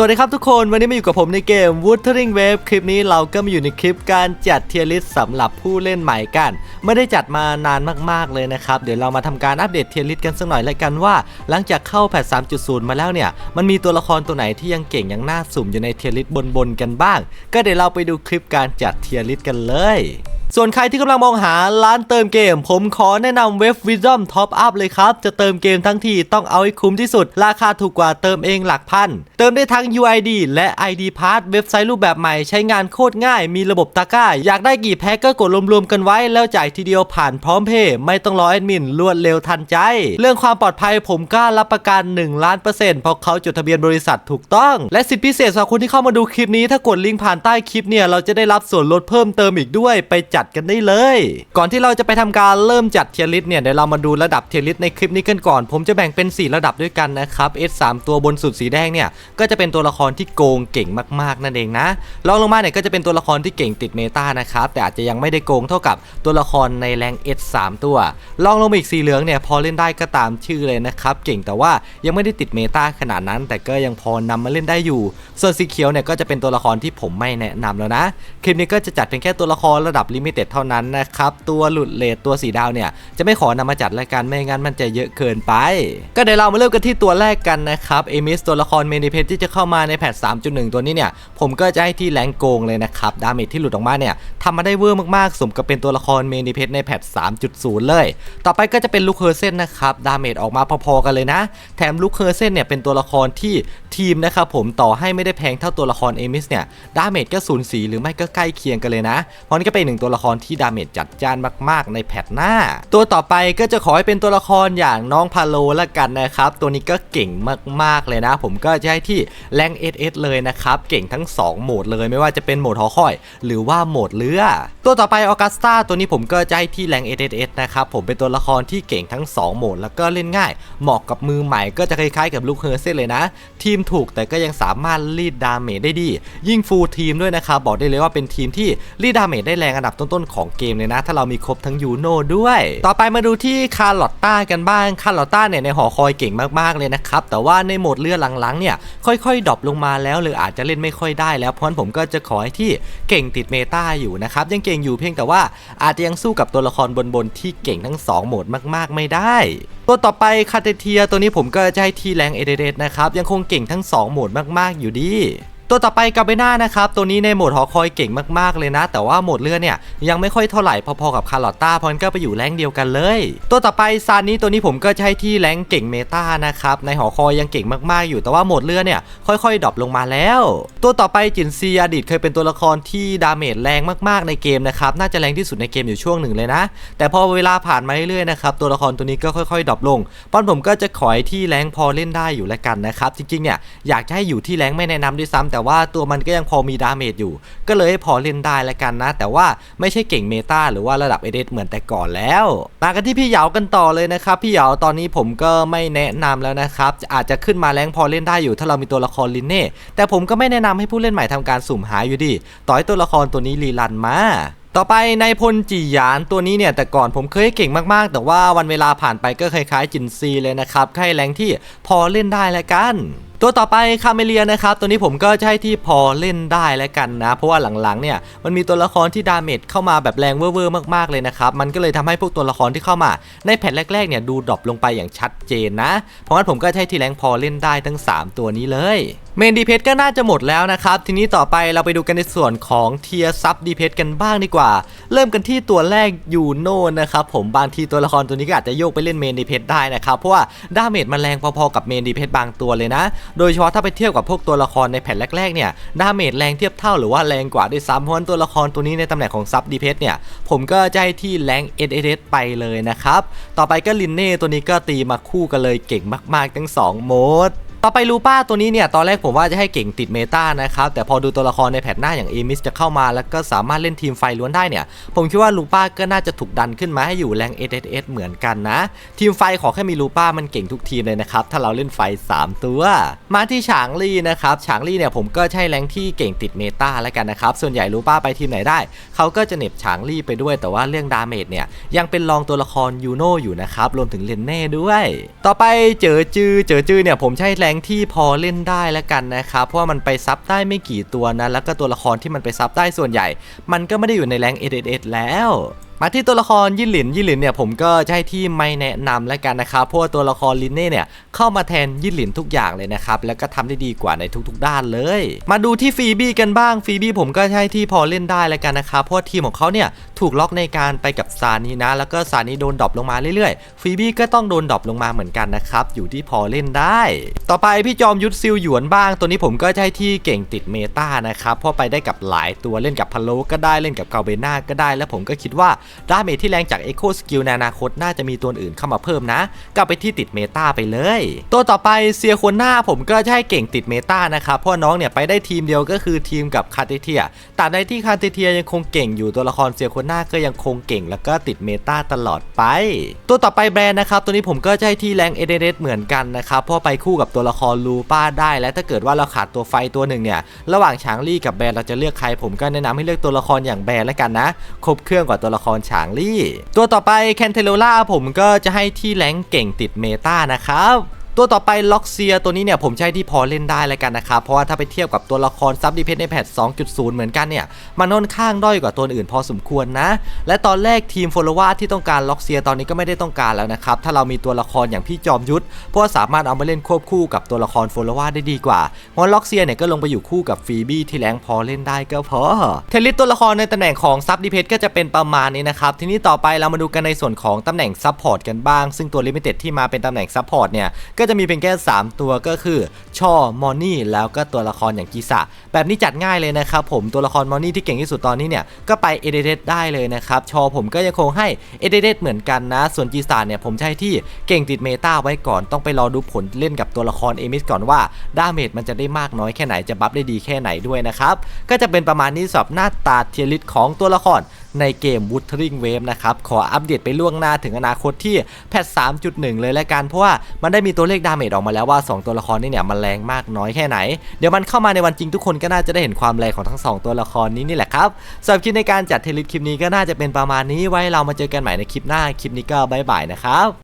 สวัสดีครับทุกคนวันนี้มาอยู่กับผมในเกม Wuthering Wave คลิปนี้เราก็มาอยู่ในคลิปการจัดเทียร์ลิสสำหรับผู้เล่นใหม่กัน ไม่ได้จัดมานานมากๆเลยนะครับ เดี๋ยวเรามาทำการอัปเดตเทียร์ลิสกันสักหน่อยละกันว่า หลังจากเข้าแพท 3.0 มาแล้วเนี่ย มันมีตัวละครตัวไหนที่ยังเก่งยังน่าสุ่มอยู่ในเทียร์ลิสบนๆกันบ้าง ก็เดี๋ยวเราไปดูคลิปการจัดเทียร์ลิสกันเลยส่วนใครที่กำลังมองหาร้านเติมเกม ผมขอแนะนำเว็บ Wisdom Top Up เลยครับ จะเติมเกมทั้งทีต้องเอาให้คุ้มที่สุด ราคาถูกกว่าเติมเองหลักพัน เติมได้ทั้ง UID และ ID Pass เว็บไซต์รูปแบบใหม่ใช้งานโคตรง่าย มีระบบตะกร้า อยากได้กี่แพ็กก็กดรวมๆกันไว้แล้วจ่ายทีเดียวผ่านพร้อมเพย์ไม่ต้องรอแอดมินรวดเร็วทันใจ เรื่องความปลอดภัยผมกล้ารับประกัน1ล้านเปอร์เซ็นต์เพราะเขาจดทะเบียนบริษัทถูกต้อง และสิทธิพิเศษสำหรับคนที่เข้ามาดูคลิปนี้ถ้ากดลิงก์ผ่านใต้คลิปเนี่ยเราจะได้รับส่วนลดเพิ่มเติมอีกด้วยไปจัดกันได้เลย ก่อนที่เราจะไปทำการเริ่มจัดเทียร์ลิสต์เนี่ยเดี๋ยวเรามาดูระดับเทียร์ลิสต์ในคลิปนี้กันก่อน ผมจะแบ่งเป็น 4 ระดับด้วยกันนะครับ S 3ตัวบนสุดสีแดงเนี่ยก็จะเป็นตัวัวละครที่โกงเก่งมากๆนั่นเองนะรองลงมาเนี่ยก็จะเป็นตัวละครที่เก่งติดเมตานะครับแต่อาจจะยังไม่ได้โกงเท่ากับตัวละครในแรง S 3ตัวรองลงมาอีกสีเหลืองเนี่ยพอเล่นได้ก็ตามชื่อเลยนะครับเก่งแต่ว่ายังไม่ได้ติดเมตาขนาดนั้น แต่ก็ยังพอนำมาเล่นได้อยู่ ส่วนสีเขียวเนี่ยก็จะเป็นตัวละครที่ผมไม่แนะนำแล้วนะคลิปนี้ก็จะจัดเป็นแค่ตัวละครระดับลิมิเต็ดเท่านั้นนะครับตัวหลุดเลทตัวสีดาวเนี่ยจะไม่ขอนำมาจัดรายการไม่งั้นมันจะเยอะเกินไป ก็เดี๋ยวเรามาเริ่มกันที่ตัวแรกกันนะครับเอมิสตัวละครเมนิเพจที่จะเข้าข้ามาในแพท 3.1 ตัวนี้เนี่ย ผมก็จะให้ที่แรงโกงเลยนะครับ ดาเมจที่หลุดออกมาเนี่ยทำมาได้เวอร์มากๆ สมกับเป็นตัวละครเมนิเพจในแพท 3.0 เลย ต่อไปก็จะเป็นลูกเฮอร์เซนนะครับ ดาเมจออกมาพอๆกันเลยนะ แถมลูกเฮอร์เซนเนี่ยเป็นตัวละครที่ทีมนะครับผมต่อให้ไม่ได้แพงเท่าตัวละครเอมิสเนี่ย ดาเมจก็สูญสีหรือไม่ก็ใกล้เคียงกันเลยนะ เพราะนี่ก็เป็นหนึ่งตัวละครที่ดาเมจจัดจ้านมากๆ ในแพทหน้า ตัวต่อไปก็จะขอให้เป็นตัวละครอย่างน้องพาโลละกันนะครับ ตัวนี้ก็เก่งมากๆเลยนะ ผมก็จะให้ที่แรงเอสเอสเลยนะครับ เก่งทั้ง 2 โหมดเลยไม่ว่าจะเป็นโหมดหอคอย หรือว่าโหมดเรือ ตัวต่อไปออกัสตาตัวนี้ผมก็จะให้ที่แรงเอสเอสนะครับ ผมเป็นตัวละครที่เก่งทั้ง 2 โหมด แล้วก็เล่นง่าย เหมาะกับมือใหม่ก็จะคล้ายๆกับลูกเฮอร์เซนเลยนะ ทีมถูกแต่ก็ยังสามารถรีดดาเมจได้ดี ยิ่งฟูลทีมด้วยนะครับบอกได้เลยว่าเป็นทีมที่รีดดาเมจได้แรงอันดับต้นๆของเกมเลยนะ ถ้าเรามีครบทั้งยูโน่ด้วย ต่อไปมาดูที่คาร์ลอตต้ากันบ้างคาร์ลอตต้าเนี่ยในหอคอยเก่งมากๆเลยนะครับแต่ว่าในโหมดเรือหลังๆเนี่ยค่อยๆดรอปลงมาแล้วหรืออาจจะเล่นไม่ค่อยได้แล้วเพราะฉะนั้นผมก็จะขอให้ที่เก่งติดเมตาอยู่นะครับยังเก่งอยู่เพียงแต่ว่าอาจจะยังสู้กับตัวละครบนๆที่เก่งทั้งสองโหมดมาก ๆ ไม่ได้ ตัวต่อไปคาเตเทียตัวนี้ผมก็จะให้ที่แรงเอเดเดนะครับยังคงเก่งทั้ง 2 โหมดมาก ๆ อยู่ดี ตัวต่อไปกาเบน่านะครับตัวนี้ในโหมดหอคอยเก่งมากๆเลยนะ แต่ว่าโหมดเลือดเนี่ยยังไม่ค่อยเท่าไหร่พอๆกับคาร์ลอตต้าเพราะงั้นก็ไปอยู่แรงเดียวกันเลย ตัวต่อไปซานนี้ตัวนี้ผมก็จะให้ที่แรงเก่งเมตานะครับในหอคอยยังเก่งมากๆอยู่แต่ว่าโหมดเลือดเนี่ยค่อยๆดรอปลงมาแล้ว ตัวต่อไปจินซีอดีตเคยเป็นตัวละครที่ดาเมจแรงมากๆในเกมนะครับน่าจะแรงที่สุดในเกมอยู่ช่วงหนึ่งเลยนะ แต่พอเวลาผ่านมาเรื่อยๆนะครับตัวละครตัวนี้ก็ค่อยๆดรอปลงป้อนผมก็จะขอให้ที่แรงพอเล่นได้อยู่แล้วกันนะครับจริงๆเนี่ยอยากจะให้อยู่ที่แรงไม่แนะนำด้วยซ้ำแต่แต่ว่าตัวมันก็ยังพอมีดาเมจอยู่ ก็เลยพอเล่นได้แล้วกันนะ แต่ว่าไม่ใช่เก่งเมตาหรือว่าระดับเอเดเหมือนแต่ก่อนแล้วมากันที่พี่เหยากันต่อเลยนะครับพี่เหยาตอนนี้ผมก็ไม่แนะนำแล้วนะครับอาจจะขึ้นมาแรงพอเล่นได้อยู่ ถ้าเรามีตัวละครลินเน่แต่ผมก็ไม่แนะนำให้ผู้เล่นใหม่ทำการสุ่มหาอยู่ดีต่อให้ตัวละครตัวนี้รีรันมาต่อไปในพลจีหยานตัวนี้เนี่ยแต่ก่อนผมเคยเก่งมากๆ แต่ว่าวันเวลาผ่านไปก็คล้ายๆจินซีเลยนะครับแค่แรงที่พอเล่นได้แล้วกัน ตัวต่อไปคาเมเลียนะครับตัวนี้ผมก็จะให้ที่พอเล่นได้แล้วกันนะ เพราะว่าหลังๆเนี่ยมันมีตัวละครที่ดาเมจเข้ามาแบบแรงเวอร์ๆมากๆเลยนะครับมันก็เลยทำให้พวกตัวละครที่เข้ามา ในแผ่นแรกๆเนี่ยดูดรอปลงไปอย่างชัดเจนนะ เพราะงั้นผมก็ให้ที่แรงพอเล่นได้ทั้ง 3 ตัวนี้เลย เมนดีเพจก็น่าจะหมดแล้วนะครับ ทีนี้ต่อไปเราไปดูกันในส่วนของเทียซับดีเพจกันบ้างดีกว่า เริ่มกันที่ตัวแรกยูโน่นะครับผมบางทีตัวละครตัวนี้ก็อาจจะโยกไปเล่นเมนดีเพจได้นะครับ เพราะว่าดาเมจมันแรงพอๆกับเมนดีเพจบางตัวเลยนะ โดยเฉพาะถ้าไปเทียบกับพวกตัวละครในแผ่นแรกๆเนี่ยดาเมจแรงเทียบเท่าหรือว่าแรงกว่าด้วยซ้ำเพราะนตัวละครตัวนี้ในตำแหน่งของซับดีเพจเนี่ยผมก็จะให้ที่แรงเอเดไปเลยนะครับต่อไปก็ลินเน่ตัวนี้ก็ตีมาคู่กันเลยเก่งมาก ๆ ทั้งสองโหมด ต่อไปลูป้าตัวนี้เนี่ยตอนแรกผมว่าจะให้เก่งติดเมตานะครับแต่พอดูตัวละครในแพทหน้าอย่างเอมิสจะเข้ามาแล้วก็สามารถเล่นทีมไฟล้วนได้เนี่ย ผมคิดว่าลูป้าก็น่าจะถูกดันขึ้นมาให้อยู่แรงเอเอสเหมือนกันนะ ทีมไฟขอแค่มีลูป้ามันเก่งทุกทีมเลยนะครับ ถ้าเราเล่นไฟ 3 ตัว มาที่ฉางลี่นะครับฉางลี่เนี่ยผมก็ใช้แรงที่เก่งติดเมตาแล้วกันนะครับส่วนใหญ่ลูป้าไปทีมไหนได้เขาก็จะเหน็บฉางลี่ไปด้วย แต่ว่าเรื่องดาเมจเนี่ยยังเป็นรองตัวละครยูโน่อยู่นะครับรวมถึงเลนเน่ด้วย ต่อไปเจอจือเจอจือเนี่ยผมใช้แรรงที่พอเล่นได้แล้วกันนะครับเพราะว่ามันไปซับได้ไม่กี่ตัวนะแล้วก็ตัวละครที่มันไปซับได้ส่วนใหญ่ มันก็ไม่ได้อยู่ในแรงเอเอแล้ว มาที่ตัวละครยินหลินยินหลินเนี่ยผมก็จะให้ที่ไม่แนะนำแล้วกันนะครับเพราะว่าตัวละครลินเน่เนี่ยเข้ามาแทนยินหลินทุกอย่างเลยนะครับแล้วก็ทำได้ดีกว่าในทุกๆ ด้านเลย มาดูที่ฟีบี้กันบ้างฟีบี้ผมก็ให้ที่พอเล่นได้แล้วกันนะครับเพราะทีมของเขาเนี่ยถูกล็อกในการไปกับซานีนะ แล้วก็ซานีโดนดรอปลงมาเรื่อยๆฟีบี้ก็ต้องโดนดรอปลงมาเหมือนกันนะครับอยู่ที่พอเล่นได้ ต่อไปพี่จอมยุทธซิลหยวนบ้าง ตัวนี้ผมก็จะให้ที่เก่งติดเมตานะครับเพราะไปได้กับหลายตัวเล่นกับพะโลก็ได้เล่นกับเกาเบน่าก็ได้ แล้วผมก็คิดว่าดาเมจที่แรงจาก Echo Skill ในอนาคตน่าจะมีตัวอื่นเข้ามาเพิ่มนะก็ไปที่ติดเมตาไปเลย ตัวต่อไปเซียโคนหน้าผมก็จะให้เก่งติดเมตานะครับเพราะน้องเนี่ยไปได้ทีมเดียวก็คือทีมกับคาเตเทียแต่ในที่คาเตเทียยังคงเก่งอยู่ตัวละครเซียโคนหน้าก็ยังคงเก่งแล้วก็ติดเมตาตลอดไป ตัวต่อไปแบรนด์นะครับตัวนี้ผมก็จะให้ที่แรงเอเดเรเหมือนกันนะครับเพราะไปคู่กับตัวละครลูป้าได้ และถ้าเกิดว่าเราขาดตัวไฟตัวหนึ่งเนี่ยระหว่างฉางลี่กับแบรนด์เราจะเลือกใครผมก็แนะนำให้เลือกตัวละครอย่างแบรนด์แล้วกันนะครบเครื่องกว่าตัวละครฉางลี่ ตัวต่อไปแคนเทโลล่าผมก็จะให้ที่แรงเก่งติดเมตานะครับ ตัวต่อไปล็อกเซียตัวนี้เนี่ยผมใช้ที่พอเล่นได้แล้วกันนะครับเพราะว่าถ้าไปเทียบกับตัวละครซับดีเพนในแพท2.0 เหมือนกันเนี่ยมันค่อนข้างด้อยกว่าตัวอื่นพอสมควรนะ และตอนแรกทีมโฟลวาที่ต้องการล็อกเซียตอนนี้ก็ไม่ได้ต้องการแล้วนะครับถ้าเรามีตัวละครอย่างพี่จอมยุทธเพราะว่าสามารถเอามาเล่นควบคู่กับตัวละครโฟลวาได้ดีกว่าเพราะล็อกเซียเนี่ยก็ลงไปอยู่คู่กับฟีบี้ที่แรงพอเล่นได้ก็พอเทลิสตัวละครในตำแหน่งของซับดีเพนก็จะเป็นประมาณนี้นะครับทีนี้ต่อไปเรามาดูกันในส่วนของตำแหน่งซับพอร์ตกันบ้าง ซึ่งตัวลิมิเต็ดที่มาเป็นตำแหน่งซับพอร์ตเนี่ยก็จะมีเพียงแค่ 3 ตัวก็คือ ช่อ มอนนี่ แล้วก็ตัวละครอย่างกิสะแบบนี้จัดง่ายเลยนะครับผมตัวละครมอนนี่ที่เก่งที่สุดตอนนี้เนี่ยก็ไปเอเดเดได้เลยนะครับชอผมก็ยังคงให้เอเดเดเหมือนกันนะ ส่วนกิสะเนี่ยผมใช้ที่เก่งติดเมตาไว้ก่อนต้องไปรอดูผลเล่นกับตัวละครเอมิสก่อนว่าดาเมจมันจะได้มากน้อยแค่ไหนจะบัฟได้ดีแค่ไหนด้วยนะครับก็จะเป็นประมาณนี้สำหรับหน้าตาเทียริสของตัวละครในเกม Wuthering Wave นะครับ ขออัปเดตไปล่วงหน้าถึงอนาคตที่แพท 3.1 เลยและกัน เพราะว่ามันได้มีตัวเลขดาเมจออกมาแล้วว่า 2 ตัวละครนี่เนี่ยมันแรงมากน้อยแค่ไหน เดี๋ยวมันเข้ามาในวันจริงทุกคนก็น่าจะได้เห็นความแรงของทั้ง 2 ตัวละครนี้นี่แหละครับสำหรับคลิปในการจัดเทลิสคลิปนี้ก็น่าจะเป็นประมาณนี้ไว้เรามาเจอกันใหม่ในคลิปหน้าคลิปนี้ก็บายบายนะครับ